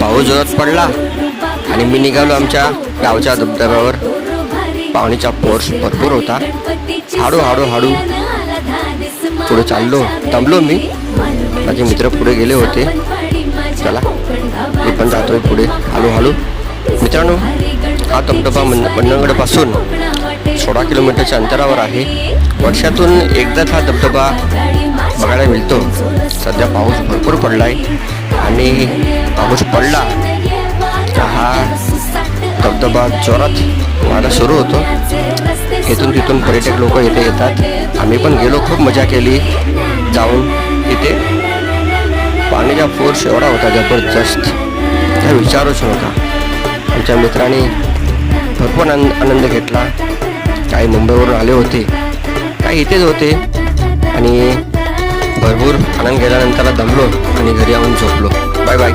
पाऊस जोरात पडला आणि मी निघालो आमच्या गावच्या धबधब्यावर. पाहुणीचा फोर्स भरपूर होता. हाडू हळू हाडू. पुढे चाललो दमलो मी. माझे मित्र पुढे गेले होते. चला मी पण जातोय पुढे. हळूहळू मित्रांनो हा धबधबा मन मंडणगडपासून सोळा किलोमीटरच्या अंतरावर आहे. वर्षातून एकदाच हा धबधबा बघायला मिळतो. सध्या पाऊस भरपूर पडला आहे आणि पाऊस पडला तर हा धबधबा जोरात व्हायला सुरू होतो. इथून तिथून पर्यटक लोक इथे येतात. आम्ही पण गेलो खूप मजा केली. जाऊन इथे पाण्याचा फोर्स एवढा होता जबरदस्त. त्या विचारूच नव्हता आमच्या मित्रांनी भरपूर आनंद आनंद घेतला. काही मुंबईवरून आले होते काही इथेच होते. आणि भरपूर आनंद गेल्यानंतर दमलो आणि घरी आणून झोपलो. Bye bye